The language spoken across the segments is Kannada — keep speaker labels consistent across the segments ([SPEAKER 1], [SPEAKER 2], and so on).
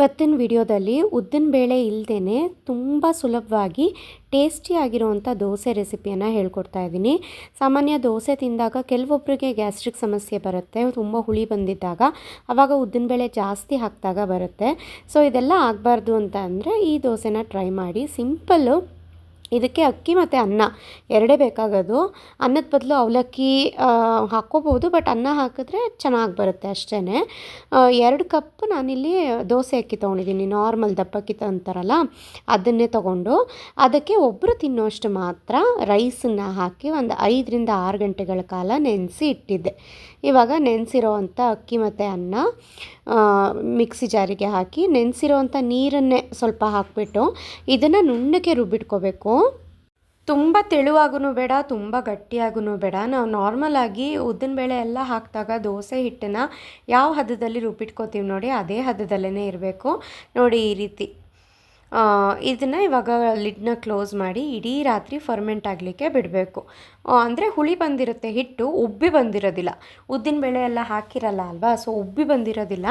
[SPEAKER 1] ಇವತ್ತಿನ ವಿಡಿಯೋದಲ್ಲಿ ಉದ್ದಿನ ಬೇಳೆ ಇಲ್ಲದೇ ತುಂಬ ಸುಲಭವಾಗಿ ಟೇಸ್ಟಿಯಾಗಿರುವಂಥ ದೋಸೆ ರೆಸಿಪಿಯನ್ನು ಹೇಳ್ಕೊಡ್ತಾ ಇದ್ದೀನಿ. ಸಾಮಾನ್ಯ ದೋಸೆ ತಿಂದಾಗ ಕೆಲವೊಬ್ಬರಿಗೆ ಗ್ಯಾಸ್ಟ್ರಿಕ್ ಸಮಸ್ಯೆ ಬರುತ್ತೆ, ತುಂಬ ಹುಳಿ ಬಂದಿದ್ದಾಗ ಆವಾಗ ಉದ್ದಿನಬೇಳೆ ಜಾಸ್ತಿ ಹಾಕಿದಾಗ ಬರುತ್ತೆ. ಸೊ, ಇದೆಲ್ಲ ಆಗಬಾರ್ದು ಅಂತ ಈ ದೋಸೆನ ಟ್ರೈ ಮಾಡಿ. ಸಿಂಪಲ್ಲು ಇದಕ್ಕೆ ಅಕ್ಕಿ ಮತ್ತು ಅನ್ನ, ಎರಡೇ ಬೇಕಾಗೋದು. ಅನ್ನದ ಬದಲು ಅವಲಕ್ಕಿ ಹಾಕ್ಕೋಬೋದು ಬಟ್ ಅನ್ನ ಹಾಕಿದ್ರೆ ಚೆನ್ನಾಗಿ ಬರುತ್ತೆ ಅಷ್ಟೇ ಎರಡು ಕಪ್ ನಾನಿಲ್ಲಿ ದೋಸೆ ಅಕ್ಕಿ ತೊಗೊಂಡಿದ್ದೀನಿ ನಾರ್ಮಲ್ ದಪ್ಪಕ್ಕಿ ಅಂತಾರಲ್ಲ, ಅದನ್ನೇ ತೊಗೊಂಡು. ಅದಕ್ಕೆ ಒಬ್ಬರು ತಿನ್ನೋಷ್ಟು ಮಾತ್ರ ರೈಸನ್ನು ಹಾಕಿ ಒಂದು ಐದರಿಂದ ಆರು ಗಂಟೆಗಳ ಕಾಲ ನೆನೆಸಿ ಇಟ್ಟಿದ್ದೆ. ಇವಾಗ ನೆನೆಸಿರೋ ಅಂಥ ಅಕ್ಕಿ ಮತ್ತು ಅನ್ನ ಮಿಕ್ಸಿ ಜಾರಿಗೆ ಹಾಕಿ ನೆನೆಸಿರೋವಂಥ ನೀರನ್ನೇ ಸ್ವಲ್ಪ ಹಾಕಿಬಿಟ್ಟು ಇದನ್ನು ನುಣ್ಣಗೆ ರುಬ್ಬಿಟ್ಕೋಬೇಕು. ತುಂಬ ತೆಳುವಾಗೂ ಬೇಡ, ತುಂಬ ಗಟ್ಟಿಯಾಗೂ ಬೇಡ. ನಾವು ನಾರ್ಮಲಾಗಿ ಉದ್ದಿನಬೇಳೆ ಎಲ್ಲ ಹಾಕಿದಾಗ ದೋಸೆ ಹಿಟ್ಟನ್ನು ಯಾವ ಹದದಲ್ಲಿ ರುಬ್ಬಿಟ್ಕೋತೀವಿ ನೋಡಿ, ಅದೇ ಹದದಲ್ಲೇ ಇರಬೇಕು. ನೋಡಿ ಈ ರೀತಿ. ಇದನ್ನು ಇವಾಗ ಲಿಡ್ನ ಕ್ಲೋಸ್ ಮಾಡಿ ಇಡೀ ರಾತ್ರಿ ಫರ್ಮೆಂಟ್ ಆಗಲಿಕ್ಕೆ ಬಿಡಬೇಕು. ಅಂದರೆ ಹುಳಿ ಬಂದಿರುತ್ತೆ ಹಿಟ್ಟು, ಉಬ್ಬಿ ಬಂದಿರೋದಿಲ್ಲ. ಉದ್ದಿನ ಬೇಳೆ ಎಲ್ಲ ಹಾಕಿರಲ್ಲ ಅಲ್ವಾ? ಸೊ ಉಬ್ಬಿ ಬಂದಿರೋದಿಲ್ಲ.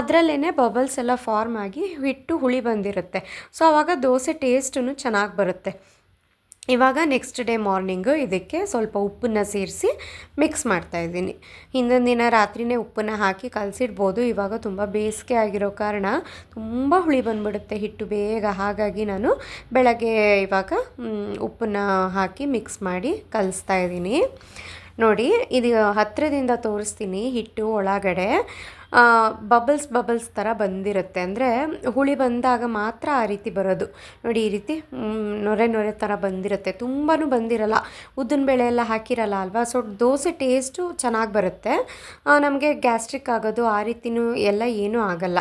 [SPEAKER 1] ಅದರಲ್ಲೇ ಬಬಲ್ಸ್ ಎಲ್ಲ ಫಾರ್ಮ್ ಆಗಿ ಹಿಟ್ಟು, ಹುಳಿ ಬಂದಿರುತ್ತೆ. ಸೊ ಆವಾಗ ದೋಸೆ ಟೇಸ್ಟೂ ಚೆನ್ನಾಗಿ ಬರುತ್ತೆ. ಇವಾಗ ನೆಕ್ಸ್ಟ್ ಡೇ ಮಾರ್ನಿಂಗು ಇದಕ್ಕೆ ಸ್ವಲ್ಪ ಉಪ್ಪನ್ನು ಸೇರಿಸಿ ಮಿಕ್ಸ್ ಮಾಡ್ತಾಯಿದ್ದೀನಿ ಹಿಂದಿನ ದಿನ ರಾತ್ರಿಯೇ ಉಪ್ಪನ್ನು ಹಾಕಿ ಕಲಸಿಡ್ಬೋದು. ಇವಾಗ ತುಂಬ ಬೇಸಿಗೆ ಆಗಿರೋ ಕಾರಣ ತುಂಬ ಹುಳಿ ಬಂದುಬಿಡುತ್ತೆ ಹಿಟ್ಟು ಬೇಗ. ಹಾಗಾಗಿ ನಾನು ಬೆಳಗ್ಗೆ ಇವಾಗ ಉಪ್ಪನ್ನು ಹಾಕಿ ಮಿಕ್ಸ್ ಮಾಡಿ ಕಲಿಸ್ತಾ ಇದ್ದೀನಿ. ನೋಡಿ, ಇದು ಹತ್ತಿರದಿಂದ ತೋರಿಸ್ತೀನಿ ಹಿಟ್ಟು ಒಳಗಡೆ. ಬಬಲ್ಸ್ ಬಬಲ್ಸ್ ಥರ ಬಂದಿರುತ್ತೆ. ಅಂದರೆ ಹುಳಿ ಬಂದಾಗ ಮಾತ್ರ ಆ ರೀತಿ ಬರೋದು. ನೋಡಿ ಈ ರೀತಿ ನೊರೆ ನೊರೆ ಥರ ಬಂದಿರುತ್ತೆ. ತುಂಬಾ ಬಂದಿರಲ್ಲ. ಬೇಳೆ ಎಲ್ಲ ಹಾಕಿರಲ್ಲ ಅಲ್ವಾ? ಸೊ ದೋಸೆ ಟೇಸ್ಟು ಚೆನ್ನಾಗಿ ಬರುತ್ತೆ. ನಮಗೆ ಗ್ಯಾಸ್ಟ್ರಿಕ್ ಆಗೋದು ಆ ರೀತಿನೂ ಎಲ್ಲ ಏನೂ ಆಗಲ್ಲ.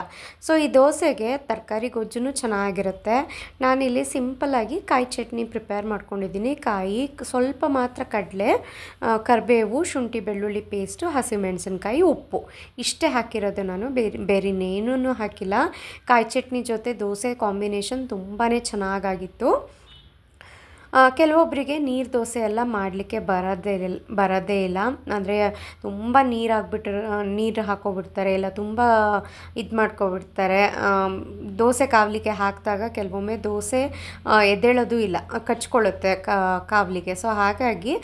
[SPEAKER 1] ಸೊ ಈ ದೋಸೆಗೆ ತರಕಾರಿ ಗೊಜ್ಜು ಚೆನ್ನಾಗಿರುತ್ತೆ. ನಾನಿಲ್ಲಿ ಸಿಂಪಲ್ಲಾಗಿ ಕಾಯಿ ಚಟ್ನಿ ಪ್ರಿಪೇರ್ ಮಾಡ್ಕೊಂಡಿದ್ದೀನಿ. ಕಾಯಿ ಸ್ವಲ್ಪ ಮಾತ್ರ ಕಡಲೆ ಕರಿಬೇವು, ಶುಂಠಿ, ಬೆಳ್ಳುಳ್ಳಿ ಪೇಸ್ಟು ಹಸಿಮೆಣಸಿನ್ಕಾಯಿ, ಉಪ್ಪು. ಇಷ್ಟೇ ಹಾಕಿರೋ ಹಾಕಿರೋದು ನಾನು. ಬೇರೆ ಬೇರೆ ಇನ್ನೇನೂ ಹಾಕಿಲ್ಲ. ಕಾಯಿ ಚಟ್ನಿ ಜೊತೆ ದೋಸೆ ಕಾಂಬಿನೇಷನ್ ತುಂಬಾ ಚೆನ್ನಾಗಾಗಿತ್ತು. ಕೆಲವೊಬ್ಬರಿಗೆ ನೀರು ದೋಸೆ ಎಲ್ಲ ಮಾಡಲಿಕ್ಕೆ ಬರೋದೇ ಇಲ್ಲ ಬರೋದೇ ಇಲ್ಲ. ಅಂದರೆ ತುಂಬ ನೀರು ನೀರು ಹಾಕ್ಕೊಬಿಡ್ತಾರೆ ಇಲ್ಲ ತುಂಬ ಇದು ಮಾಡ್ಕೊಬಿಡ್ತಾರೆ. ದೋಸೆ ಕಾವಲಿಗೆ ಹಾಕಿದಾಗ ಕೆಲವೊಮ್ಮೆ ದೋಸೆ ಎದ್ದೇಳೋದು ಇಲ್ಲ, ಕಚ್ಕೊಳ್ಳುತ್ತೆ ಕಾವಲಿಗೆ. ಸೊ ಹಾಗಾಗಿ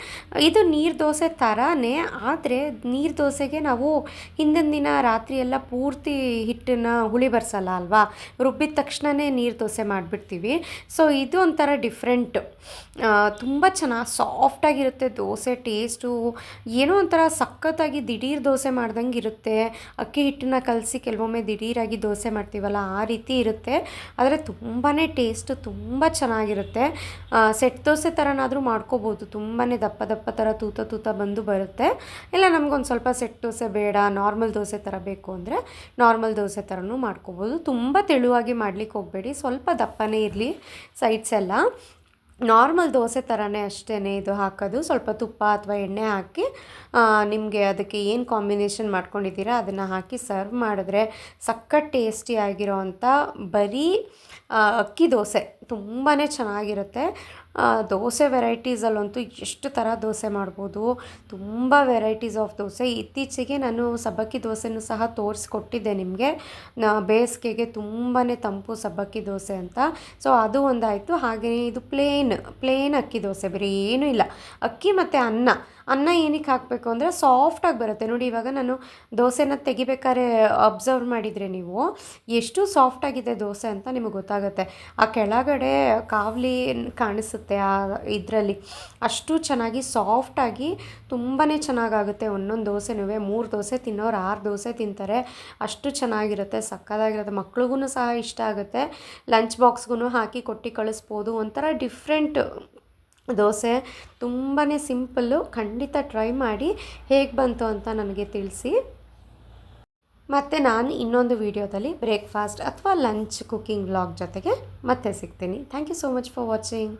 [SPEAKER 1] ಇದು ನೀರು ದೋಸೆ ಥರನೇ ಆದರೆ ನೀರು ದೋಸೆಗೆ ನಾವು ಹಿಂದಿನ ದಿನ ರಾತ್ರಿ ಎಲ್ಲ ಪೂರ್ತಿ ಹಿಟ್ಟನ್ನು ಹುಳಿ ಬರ್ಸಲ್ಲ ಅಲ್ವಾ? ರುಬ್ಬಿದ ತಕ್ಷಣವೇ ನೀರು ದೋಸೆ ಮಾಡಿಬಿಡ್ತೀವಿ. ಸೊ ಇದು ಒಂಥರ ಡಿಫ್ರೆಂಟು ತುಂಬ ಚೆನ್ನಾಗಿ ಸಾಫ್ಟಾಗಿರುತ್ತೆ ದೋಸೆ ಟೇಸ್ಟು ಏನೋ ಒಂಥರ ಸಖತ್ತಾಗಿ ದಿಢೀರ್ ದೋಸೆ ಮಾಡ್ದಂಗೆ ಇರುತ್ತೆ. ಅಕ್ಕಿ ಹಿಟ್ಟನ್ನ ಕಲಸಿ ಕೆಲವೊಮ್ಮೆ ದಿಢೀರಾಗಿ ದೋಸೆ ಮಾಡ್ತೀವಲ್ಲ, ಆ ರೀತಿ ಇರುತ್ತೆ. ಆದರೆ ತುಂಬಾ ಟೇಸ್ಟು ತುಂಬ ಚೆನ್ನಾಗಿರುತ್ತೆ. ಸೆಟ್ ದೋಸೆ ಥರನಾದರೂ ಮಾಡ್ಕೋಬೋದು. ತುಂಬಾ ದಪ್ಪ ದಪ್ಪ ಥರ ತೂತ ತೂತ ಬಂದು ಬರುತ್ತೆ. ಇಲ್ಲ ನಮಗೊಂದು ಸ್ವಲ್ಪ ಸೆಟ್ ದೋಸೆ ಬೇಡ ನಾರ್ಮಲ್ ದೋಸೆ ಥರ ಬೇಕು ಅಂದರೆ ನಾರ್ಮಲ್ ದೋಸೆ ಥರನೂ ಮಾಡ್ಕೋಬೋದು. ತುಂಬ ತೆಳುವಾಗಿ ಮಾಡ್ಲಿಕ್ಕೆ ಹೋಗಬೇಡಿ. ಸ್ವಲ್ಪ ದಪ್ಪನೇ ಇರಲಿ ಸೈಡ್ಸ್ ಎಲ್ಲ. ನಾರ್ಮಲ್ ದೋಸೆ ಥರನೇ ಅಷ್ಟೇ ಇದು ಹಾಕೋದು. ಸ್ವಲ್ಪ ತುಪ್ಪ ಅಥವಾ ಎಣ್ಣೆ ಹಾಕಿ ನಿಮಗೆ ಅದಕ್ಕೆ ಏನು ಕಾಂಬಿನೇಷನ್ ಮಾಡ್ಕೊಂಡಿದ್ದೀರಾ ಅದನ್ನು ಹಾಕಿ ಸರ್ವ್ ಮಾಡಿದ್ರೆ ಸಖತ್ ಟೇಸ್ಟಿಯಾಗಿರೋ ಅಂಥ ಬರೀ ಅಕ್ಕಿ ದೋಸೆ ತುಂಬಾ ಚೆನ್ನಾಗಿರುತ್ತೆ. ದೋಸೆ ವೆರೈಟೀಸಲ್ಲಂತೂ ಎಷ್ಟು ಥರ ದೋಸೆ ಮಾಡ್ಬೋದು. ತುಂಬ ವೆರೈಟೀಸ್ ಆಫ್ ದೋಸೆ. ಇತ್ತೀಚೆಗೆ ನಾನು ಸಬ್ಬಕ್ಕಿ ದೋಸೆನೂ ಸಹ ತೋರಿಸ್ಕೊಟ್ಟಿದ್ದೆ ನಿಮಗೆ. ಬೇಸಿಗೆಗೆ ತುಂಬಾ ತಂಪು ಸಬ್ಬಕ್ಕಿ ದೋಸೆ ಅಂತ. ಸೊ, ಅದು ಒಂದಾಯಿತು. ಹಾಗೆಯೇ ಇದು ಪ್ಲೇನ್ ಪ್ಲೇನ್ ಅಕ್ಕಿ ದೋಸೆ. ಬೇರೆ ಏನೂ ಇಲ್ಲ. ಅಕ್ಕಿ ಮತ್ತು ಅನ್ನ. ಅನ್ನ ಏನಕ್ಕೆ ಹಾಕಬೇಕು ಅಂದರೆ ಸಾಫ್ಟಾಗಿ ಬರುತ್ತೆ. ನೋಡಿ, ಇವಾಗ ನಾನು ದೋಸೆನ ತೆಗಿಬೇಕಾದ್ರೆ ಅಬ್ಸರ್ವ್ ಮಾಡಿದರೆ ನೀವು ಎಷ್ಟು ಸಾಫ್ಟಾಗಿದೆ ದೋಸೆ ಅಂತ ನಿಮಗೆ ಗೊತ್ತಾಗುತ್ತೆ. ಆ ಕೆಳಗಡೆ ಕಾವಲಿ ಕಾಣಿಸುತ್ತೆ. ಆ ಇದರಲ್ಲಿ. ಅಷ್ಟು ಚೆನ್ನಾಗಿ ಸಾಫ್ಟಾಗಿ ತುಂಬಾ ಚೆನ್ನಾಗಾಗುತ್ತೆ. ಒಂದೊಂದು ದೋಸೆನೂ ಮೂರು ದೋಸೆ ತಿನ್ನೋರು ಆರು ದೋಸೆ ತಿಂತಾರೆ. ಅಷ್ಟು ಚೆನ್ನಾಗಿರುತ್ತೆ, ಸಕ್ಕದಾಗಿರುತ್ತೆ. ಮಕ್ಳಿಗೂ ಸಹ ಇಷ್ಟ ಆಗುತ್ತೆ. ಲಂಚ್ ಬಾಕ್ಸ್ಗೂ ಹಾಕಿ ಕೊಟ್ಟು ಕಳಿಸ್ಬೋದು. ಒಂಥರ ಡಿಫ್ರೆಂಟ್ ದೋಸೆ. ತುಂಬಾ ಸಿಂಪಲ್ಲು. ಖಂಡಿತ ಟ್ರೈ ಮಾಡಿ ಹೇಗೆ ಬಂತು ಅಂತ ನನಗೆ ತಿಳಿಸಿ. ಮತ್ತು ನಾನು ಇನ್ನೊಂದು ವೀಡಿಯೋದಲ್ಲಿ ಬ್ರೇಕ್ಫಾಸ್ಟ್ ಅಥವಾ ಲಂಚ್ ಕುಕ್ಕಿಂಗ್ ವ್ಲಾಗ್ ಜೊತೆಗೆ ಮತ್ತೆ ಸಿಗ್ತೀನಿ. Thank you so much for watching.